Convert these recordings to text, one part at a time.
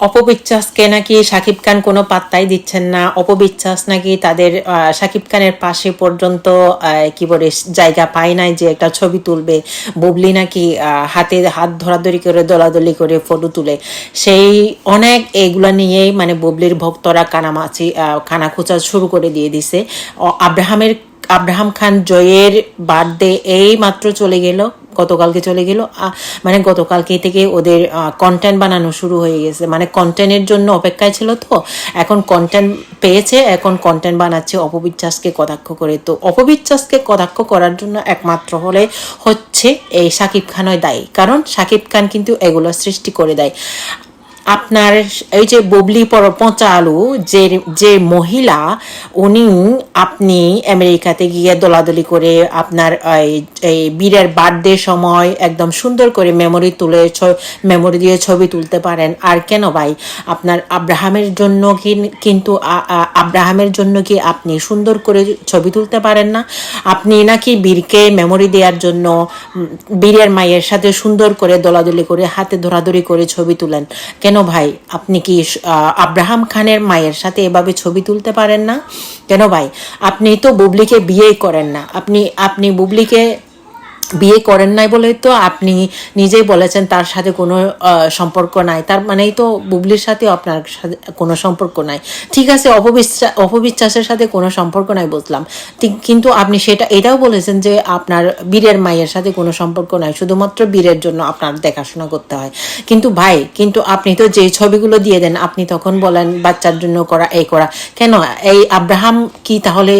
অপবিশ্বাসকে নাকি সাকিব খান কোনো পাত্তাই দিচ্ছেন না অপবিশ্বাস নাকি তাদের সাকিব খানের পাশে পর্যন্ত কি বলে জায়গা পায় নাই যে একটা ছবি তুলবে। বুবলি নাকি হাতে হাত ধরাধরি করে দলাদলি করে ফটো তুলে। সেই অনেক এগুলা নিয়েই মানে বুবলির ভক্তরা কানামাছি আহ, কানাখোঁচা শুরু করে দিয়ে দিছে। আব্রাহামের আব্রাহাম খান জয়ের বার্থডে এই মাত্র চলে গেল। গতকালকে চলে গেল। মানে গতকালকে থেকে ওদের কন্টেন্ট বানানো শুরু হয়ে গেছে। মানে কন্টেন্টের জন্য অপেক্ষায় ছিল তো। এখন কন্টেন্ট পেয়েছে, এখন কন্টেন্ট বানাচ্ছে অপবিশ্বাসকে কদাক্ষ করে। তো অপবিশ্বাসকে কদাক্ষ করার জন্য একমাত্র হলে হচ্ছে এই সাকিব খানই দায়ী। কারণ সাকিব খান কিন্তু এগুলো সৃষ্টি করে দেয়। আপনার এই যে ববলি পর পচা আলু যে যে মহিলা, উনি আপনি আমেরিকাতে গিয়ে দোলাদলি করে আপনার এই- বীরের বার্থডে সময় একদম সুন্দর করে মেমোরি তুলে মেমোরি দিয়ে ছবি তুলতে পারেন। আর কেন ভাই? আপনার আব্রাহামের জন্য কি, কিন্তু আব্রাহামের জন্য কি আপনি সুন্দর করে ছবি তুলতে পারেন না? আপনি নাকি বীরকে মেমোরি দেওয়ার জন্য বীরের মায়ের সাথে সুন্দর করে দোলাদলি করে হাতে ধরাধরি করে ছবি তুলেন। কেন ভাই, আপনি কি আব্রাহাম খানের মায়ের সাথে এভাবে ছবি তুলতে পারেন না? কেন ভাই, আপনি তো বুবলিকে বিয়েই করেন না। আপনি আপনি বুবলিকে বিয়ে করেন নাই বলে তো আপনি নিজেই বলেছেন তার সাথে কোনো সম্পর্ক নাই। তার মানেই তো বুবলির সাথে আপনার সাথে কোনো সম্পর্ক নাই। ঠিক আছে অপবিশ্বাস অপবিশ্বাসের সাথে কোনো সম্পর্ক নাই বুঝলাম। কিন্তু আপনি সেটা, এটাও বলেছেন যে আপনার বীরের মায়ের সাথে কোনো সম্পর্ক নাই, শুধুমাত্র বীরের জন্য আপনার দেখাশোনা করতে হয়। কিন্তু ভাই, কিন্তু আপনি তো যে ছবিগুলো দিয়ে দেন, আপনি তখন বলেন বাচ্চার জন্য করা, এই করা। কেন? এই আব্রাহাম কি তাহলে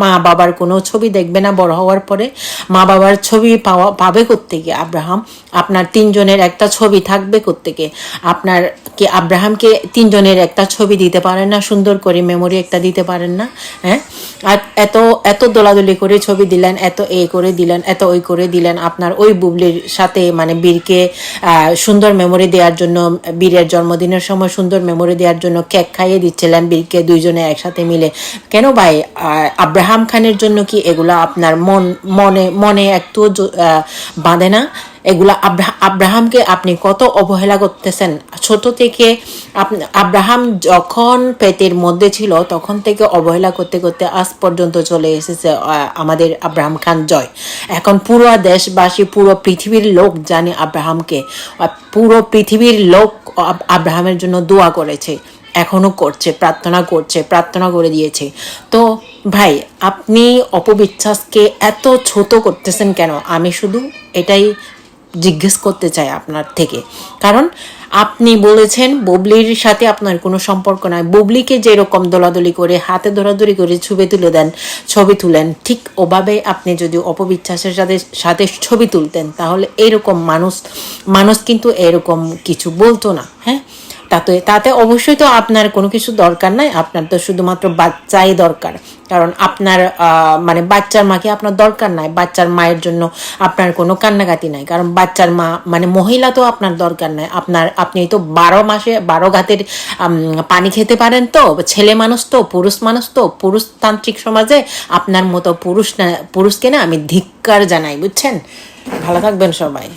মা বাবার কোনো ছবি দেখবে না বড় হওয়ার পরে? মা বাবার ছবি পাওয়া, পাবে কোত্থেকে? আব্রাহাম, আপনার তিনজনের একটা ছবি থাকবে কোত্থেকে? আপনার কি আব্রাহামকে তিনজনের একটা ছবি দিতে পারেন না? সুন্দর করে মেমোরি একটা দিতে পারেন না? হ্যাঁ? আর এত এত দোলাদলি করে ছবি দিলেন, এত এ করে দিলেন, এত ওই করে দিলেন, আপনার ওই বুবলির সাথে মানে বীরকে সুন্দর মেমোরি দেওয়ার জন্য, বীরের জন্মদিনের সময় সুন্দর মেমোরি দেওয়ার জন্য কেক খাইয়ে দিচ্ছিলেন বীরকে দুইজনে একসাথে মিলে। কেন ভাই আব্রাহাম খানের জন্য কি এগুলা আপনার মন, মনে মনে একটু বাঁধে না। এগুলা আব্রাহামকে আপনি কত অবহেলা করতেছেন। ছোট থেকে আব্রাহাম যখন পেটের মধ্যে ছিল, তখন থেকে অবহেলা করতে করতে আজ পর্যন্ত চলে এসেছে আমাদের আব্রাহাম খান জয়। এখন পুরো দেশবাসী, পুরো পৃথিবীর লোক জানে আব্রাহামকে। পুরো পৃথিবীর লোক আব্রাহামের জন্য দোয়া করেছে। এখনও করছে, প্রার্থনা করছে, প্রার্থনা করে দিয়েছে। তো ভাই, আপনি অপবিশ্বাসকে এত ছোট করতেছেন কেন? আমি শুধু এটাই জিজ্ঞেস করতে চাই আপনার থেকে। কারণ আপনি বলেছেন বুবলির সাথে আপনার কোনো সম্পর্ক নাই। বুবলিকে যেরকম দোলাদলি করে, হাতে ধরাধরি করে ছবি তুলে দেন, ছবি তুলেন, ঠিক ওভাবে আপনি যদি অপবিশ্বাসের সাথে সাথে ছবি তুলতেন, তাহলে এরকম মানুষ মানুষ কিন্তু এরকম কিছু বলতো না হ্যাঁ? তাতে তাতে অবশ্যই তো আপনার কোনো কিছু দরকার নাই, আপনার তো শুধুমাত্র বাচ্চাই দরকার। কারণ আপনার মানে বাচ্চার মাকে আপনার দরকার নাই, বাচ্চার মায়ের জন্য আপনার কোনো কান্নাকাটি নাই। কারণ বাচ্চার মা মানে মহিলা তো আপনার দরকার নাই। আপনার, আপনি তো বারো মাসে, বারো ঘাতের পানি খেতে পারেন তো, ছেলে মানুষ তো, পুরুষ মানুষ তো, পুরুষতান্ত্রিক সমাজে আপনার মতো পুরুষ না, পুরুষকে না আমি ধিক্কার জানাই, বুঝছেন? ভালো থাকবেন সবাই।